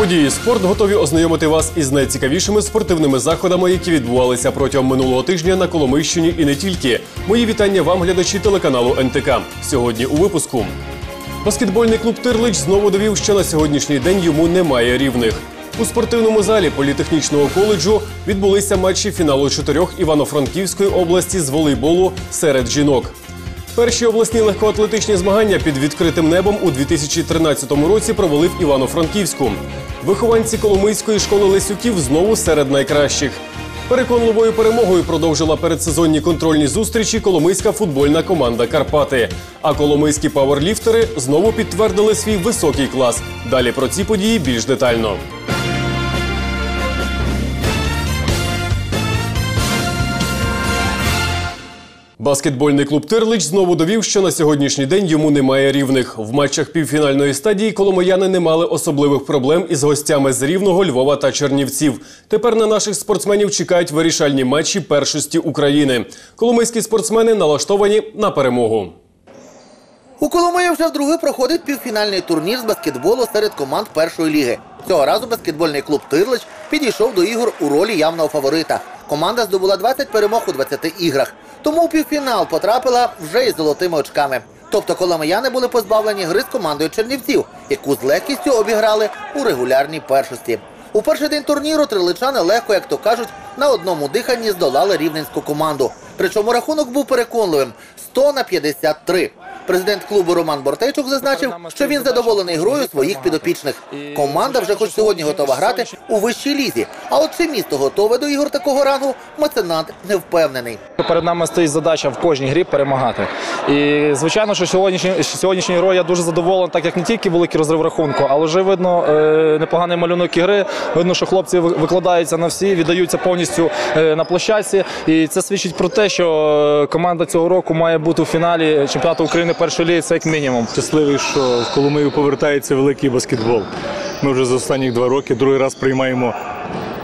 Події спорт готові ознайомити вас із найцікавішими спортивними заходами, які відбувалися протягом минулого тижня на Коломийщині і не тільки. Мої вітання вам, глядачі телеканалу НТК. Сьогодні у випуску. Баскетбольний клуб Тирлич знову довів, що на сьогоднішній день йому немає рівних. У спортивному залі політехнічного коледжу відбулися матчі фіналу чотирьох Івано-Франківської області з волейболу серед жінок. Перші обласні легкоатлетичні змагання під відкритим небом у 2013 році провели в Івано-Франківську. Вихованці Коломийської школи Лесюків знову серед найкращих. Переконливою перемогою продовжила передсезонні контрольні зустрічі Коломийська футбольна команда Карпати. А коломийські пауерліфтери знову підтвердили свій високий клас. Далі про ці події більш детально. Баскетбольний клуб Тирлич знову довів, що на сьогоднішній день йому немає рівних. В матчах півфінальної стадії коломияни не мали особливих проблем із гостями з Рівного, Львова та Чернівців. Тепер на наших спортсменів чекають вирішальні матчі першості України. Коломийські спортсмени налаштовані на перемогу. У Коломиї вже вдруге проходить півфінальний турнір з баскетболу серед команд першої ліги. Цього разу баскетбольний клуб Тирлич підійшов до ігор у ролі явного фаворита. Команда здобула 20 перемог у 20 іграх, тому у півфінал потрапила вже із золотими очками. Тобто коломияни були позбавлені гри з командою чернівців, яку з легкістю обіграли у регулярній першості. У перший день турніру триличани легко, як то кажуть, на одному диханні здолали рівненську команду. Причому рахунок був переконливим 100 на 53. Президент клубу Роман Бортейчук зазначив, що він задоволений грою своїх підопічних. Команда вже хоч сьогодні готова грати у вищій лізі. А от чи місто готове до ігор такого рангу, меценат не впевнений. Перед нами стоїть задача в кожній грі перемагати. І звичайно, що сьогоднішній сьогоднішній грою я дуже задоволений, так як не тільки великий розрив рахунку, але вже видно е, непоганий малюнок ігри. Видно, що хлопці викладаються на всі, віддаються повністю е, на площадці. І це свідчить про те, що е, команда цього року має бути у фіналі чемпіонату України першої ліги, як мінімум. Щасливий, що в Коломию повертається великий баскетбол. Ми вже за останні два роки другий раз приймаємо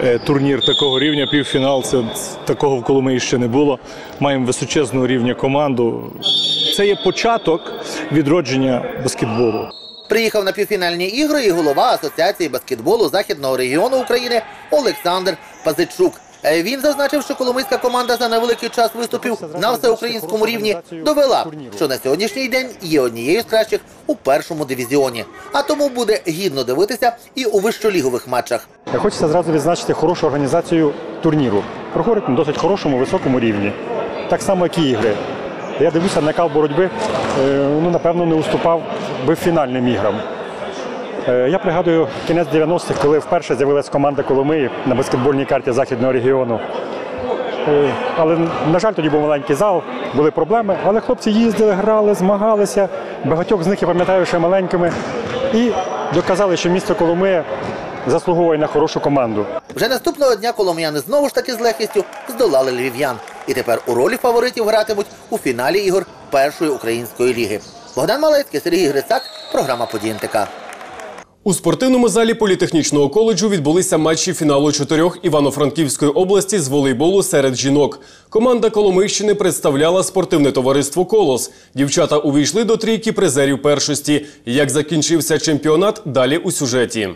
е, турнір такого рівня, півфінал. Це такого в Коломиї ще не було. Маємо височезного рівня команду. Це є початок відродження баскетболу. Приїхав на півфінальні ігри і голова Асоціації баскетболу Західного регіону України Олександр Пазичук. Е, Він зазначив, що коломийська команда за невеликий час виступів на всеукраїнському рівні довела, що на сьогоднішній день є однією з кращих у першому дивізіоні. А тому буде гідно дивитися і у вищолігових матчах. Хочеться зразу відзначити хорошу організацію турніру. Проходить на досить хорошому, високому рівні. Так само, як і ігри. Я дивлюся, накал боротьби е, ну, напевно не уступав би фінальним іграм. Е, Я пригадую кінець 90-х, коли вперше з'явилася команда Коломиї на баскетбольній карті західного регіону. Е, Але, на жаль, тоді був маленький зал, були проблеми. Але хлопці їздили, грали, змагалися. Багатьох з них я пам'ятаю ще маленькими. І доказали, що місто Коломия заслуговує на хорошу команду. Вже наступного дня коломияни знову ж таки з легкістю здолали львів'ян. І тепер у ролі фаворитів гратимуть у фіналі ігор першої української ліги. Богдан Малецький, Сергій Грицак, програма «Події НТК». У спортивному залі політехнічного коледжу відбулися матчі фіналу чотирьох Івано-Франківської області з волейболу серед жінок. Команда Коломийщини представляла спортивне товариство Колос. Дівчата увійшли до трійки призерів першості. Як закінчився чемпіонат, далі у сюжеті.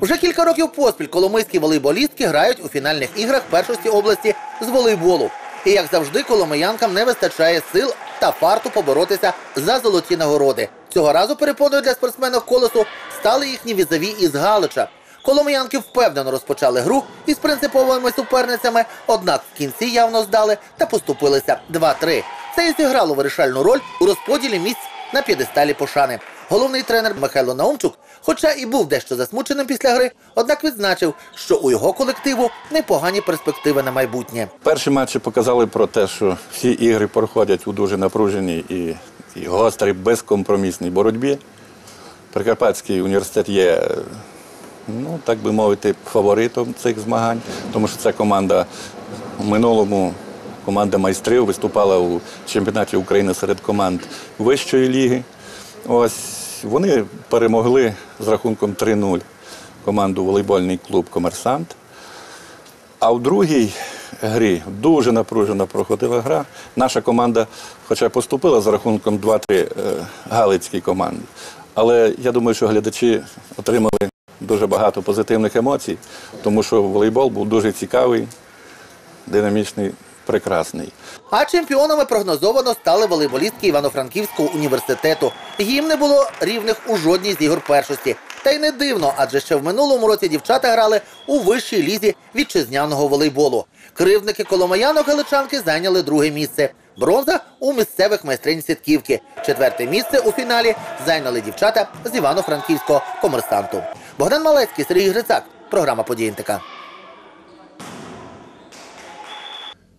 Уже кілька років поспіль коломийські волейболістки грають у фінальних іграх першості області з волейболу. І як завжди, коломиянкам не вистачає сил та фарту поборотися за золоті нагороди. Цього разу перепоною для спортсменів колесу стали їхні візаві із Галича. Коломиянки впевнено розпочали гру із принциповими суперницями, однак в кінці явно здали та поступилися 2-3. Це і зіграло вирішальну роль у розподілі місць на п'єдесталі пошани. Головний тренер Михайло Наумчук, хоча і був дещо засмученим після гри, однак відзначив, що у його колективу непогані перспективи на майбутнє. Перші матчі показали про те, що всі ігри проходять у дуже напруженій і, і гострій, безкомпромісній боротьбі. Прикарпатський університет є, ну так би мовити, фаворитом цих змагань, тому що ця команда в минулому команда майстрів виступала у чемпіонаті України серед команд вищої ліги. Ось вони перемогли з рахунком 3-0 команду волейбольний клуб Комерсант. А в другій грі дуже напружена проходила гра. Наша команда, хоча поступила за рахунком 2-3 е, галицькій команді. Але я думаю, що глядачі отримали дуже багато позитивних емоцій, тому що волейбол був дуже цікавий, динамічний, прекрасний. А чемпіонами прогнозовано стали волейболістки Івано-Франківського університету. Їм не було рівних у жодній з ігор першості. Та й не дивно, адже ще в минулому році дівчата грали у вищій лізі вітчизняного волейболу. Кривдники Коломиянок галичанки зайняли друге місце. Бронза у місцевих майстринь сітківки. Четверте місце у фіналі зайняли дівчата з Івано-Франківського комерсанту. Богдан Малецький, Сергій Грицак. Програма «Події НТК».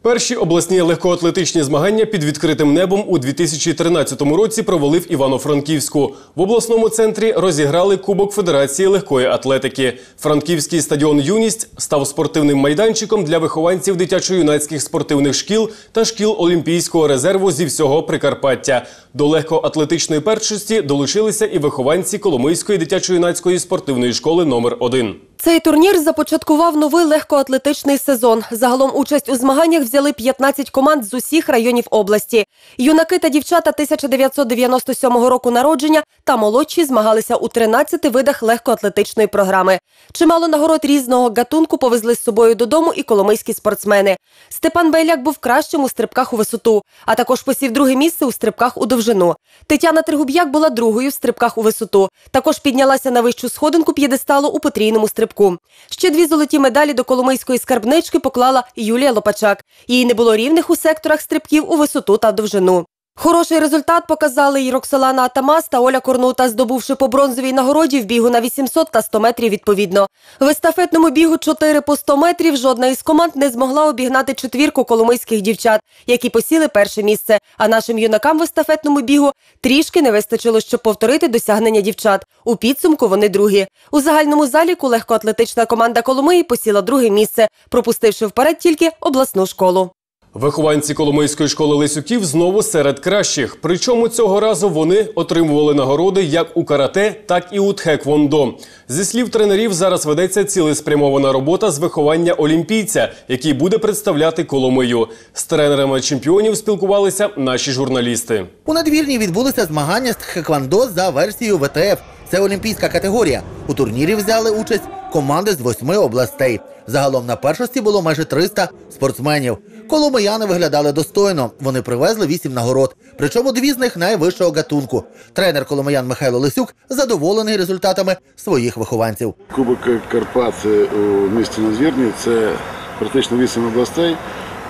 Перші обласні легкоатлетичні змагання під відкритим небом у 2013 році провели в Івано-Франківську. В обласному центрі розіграли Кубок Федерації легкої атлетики. Франківський стадіон Юність став спортивним майданчиком для вихованців дитячо-юнацьких спортивних шкіл та шкіл Олімпійського резерву зі всього Прикарпаття. До легкоатлетичної першості долучилися і вихованці Коломийської дитячо-юнацької спортивної школи номер 1 Цей турнір започаткував новий легкоатлетичний сезон. Загалом участь у змаганнях взяли 15 команд з усіх районів області. Юнаки та дівчата 1997 року народження та молодші змагалися у 13 видах легкоатлетичної програми. Чимало нагород різного гатунку повезли з собою додому і коломийські спортсмени. Степан Байляк був кращим у стрибках у висоту, а також посів друге місце у стрибках у довжину. Тетяна Тригуб'як була другою в стрибках у висоту. Також піднялася на вищу сходинку п'єдесталу у потрійному стрибку. Ще дві золоті медалі до Коломийської скарбнички поклала Юлія Лопачак. Їй не було рівних у секторах стрибків у висоту та довжину. Хороший результат показали і Роксолана Атамас та Оля Корнута, здобувши по бронзовій нагороді в бігу на 800 та 100 метрів відповідно. В естафетному бігу 4 по 100 метрів жодна із команд не змогла обігнати четвірку коломийських дівчат, які посіли перше місце. А нашим юнакам в естафетному бігу трішки не вистачило, щоб повторити досягнення дівчат. У підсумку вони другі. У загальному заліку легкоатлетична команда Коломиї посіла друге місце, пропустивши вперед тільки обласну школу. Вихованці Коломийської школи Лисюків знову серед кращих. Причому цього разу вони отримували нагороди як у карате, так і у тхеквондо. Зі слів тренерів, зараз ведеться цілеспрямована робота з виховання олімпійця, який буде представляти Коломию. З тренерами чемпіонів спілкувалися наші журналісти. У надвірні відбулися змагання з тхеквондо за версією ВТФ. Це олімпійська категорія. У турнірі взяли участь команди з восьми областей. Загалом на першості було майже 300 спортсменів. Коломияни виглядали достойно. Вони привезли вісім нагород. Причому дві з них найвищого гатунку. Тренер Коломиян Михайло Лисюк задоволений результатами своїх вихованців. Кубок Карпат у місті Надвірні це практично 8 областей.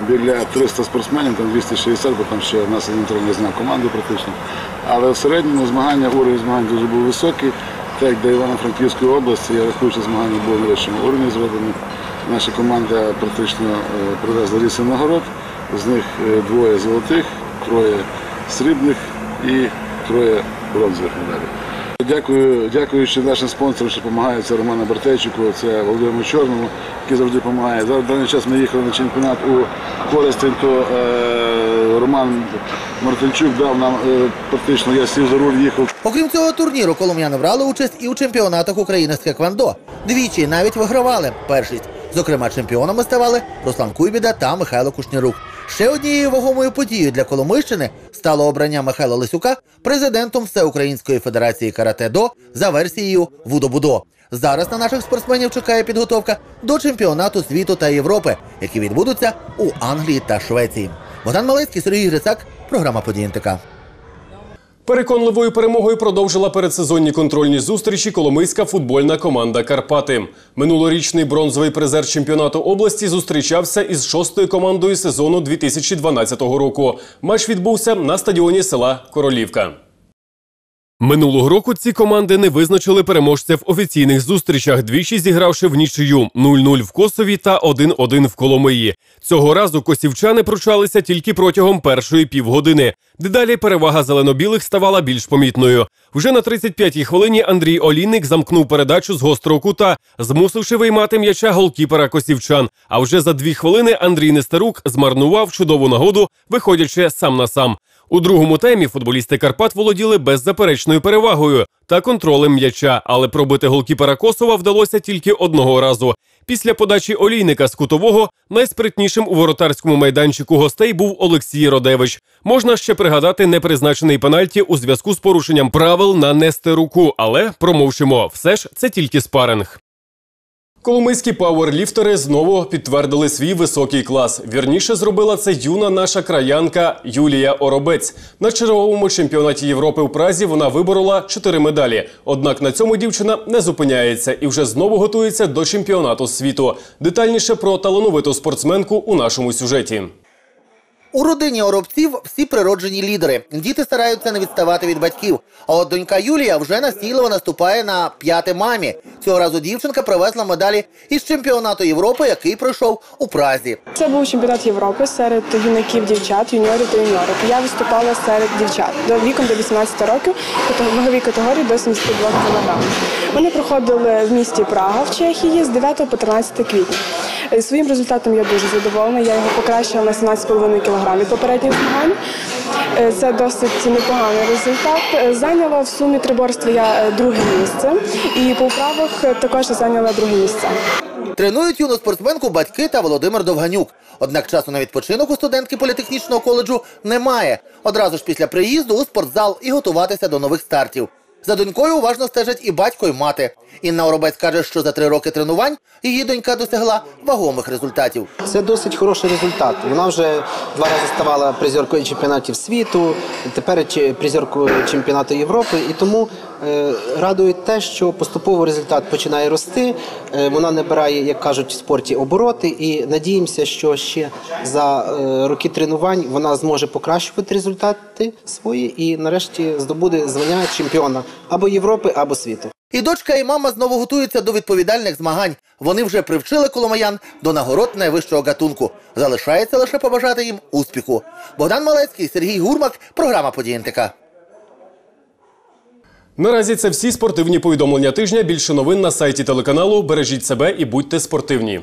Біля 300 спортсменів, там 260, бо там ще в нас один тренер знав команду практично. Але в середньому змагання, уровень змагань дуже був високий. Так як для Івано-Франківської області, я рахую, що змагання було на вищому уровні зроблені. Наша команда практично е, привезла 8 нагород, з них е, двоє золотих, троє срібних і троє бронзових медалей. Дякую, дякуючи нашим спонсорам, що допомагають, це Роману Бартейчику, це Володимиру Чорному, який завжди допомагає. Зараз даний час ми їхали на чемпіонат у Коростень, то е, Роман Мартинчук дав нам е, практично, я сів за руль, їхав. Окрім цього турніру, колом'яни брали участь і у чемпіонатах України з тхеквондо. Двічі навіть вигравали першість. Зокрема, чемпіонами ставали Руслан Куйбіда та Михайло Кушнірук. Ще однією вагомою подією для Коломийщини стало обрання Михайла Лисюка президентом Всеукраїнської федерації карате-до за версією Вудо-Будо. Зараз на наших спортсменів чекає підготовка до чемпіонату світу та Європи, які відбудуться у Англії та Швеції. Богдан Малецький, Сергій Грицак, програма «Події НТК». Переконливою перемогою продовжила передсезонні контрольні зустрічі коломийська футбольна команда Карпати. Минулорічний бронзовий призер чемпіонату області зустрічався із шостою командою сезону 2012 року. Матч відбувся на стадіоні села Королівка. Минулого року ці команди не визначили переможця в офіційних зустрічах, двічі зігравши в нічию 0-0 в Косові та 1-1 в Коломиї. Цього разу косівчани пручалися тільки протягом першої півгодини. Дедалі перевага зелено-білих ставала більш помітною. Вже на 35-й хвилині Андрій Олійник замкнув передачу з гострого кута, змусивши виймати м'яча голкіпера косівчан. А вже за дві хвилини Андрій Нестерук змарнував чудову нагоду, виходячи сам на сам. У другому таймі футболісти Карпат володіли беззаперечною перевагою та контролем м'яча, але пробити голкіпера Косова вдалося тільки одного разу. Після подачі олійника з кутового найспритнішим у воротарському майданчику гостей був Олексій Родевич. Можна ще пригадати непризначений пенальті у зв'язку з порушенням правил на нести руку, але промовчимо, все ж це тільки спаринг. Коломийські пауерліфтери знову підтвердили свій високий клас. Вірніше зробила це юна наша краянка Юлія Оробець. На черговому чемпіонаті Європи в Празі вона виборола чотири медалі. Однак на цьому дівчина не зупиняється і вже знову готується до чемпіонату світу. Детальніше про талановиту спортсменку у нашому сюжеті. У родині оробців всі природжені лідери. Діти стараються не відставати від батьків. А от донька Юлія вже настійливо наступає на п'яте мамі. Цього разу дівчинка привезла медалі із чемпіонату Європи, який пройшов у Празі. Це був чемпіонат Європи серед юнаків, дівчат, юніорів та юніорок. Я виступала серед дівчат до віком до 18 років, ваговій категорії до 72 кг. Вони проходили в місті Прага в Чехії з 9 по 13 квітня. Е, Своїм результатом я дуже задоволена. Я його покращила на 17,5 кг від попередніх змагань. Е, Це досить непоганий результат. Е, Зайняла в сумі триборства я друге місце, і по вправах також зайняла друге місце. Тренують юну спортсменку батьки та Володимир Довганюк. Однак часу на відпочинок у студентки політехнічного коледжу немає. Одразу ж після приїзду у спортзал і готуватися до нових стартів. За донькою уважно стежать і батько, і мати. Інна Оробець каже, що за три роки тренувань її донька досягла вагомих результатів. Це досить хороший результат. Вона вже два рази ставала призеркою чемпіонатів світу, тепер призеркою чемпіонату Європи. І тому радує те, що поступово результат починає рости. Е, вона набирає, як кажуть, в спорті обороти. І надіємося, що ще за е, роки тренувань вона зможе покращувати результати свої і нарешті здобуде звання чемпіона або Європи, або світу. І дочка, і мама знову готуються до відповідальних змагань. Вони вже привчили коломаян до нагород найвищого гатунку. Залишається лише побажати їм успіху. Богдан Малецький, Сергій Гурмак, програма «Події НТК». Наразі це всі спортивні повідомлення тижня. Більше новин на сайті телеканалу. Бережіть себе і будьте спортивні.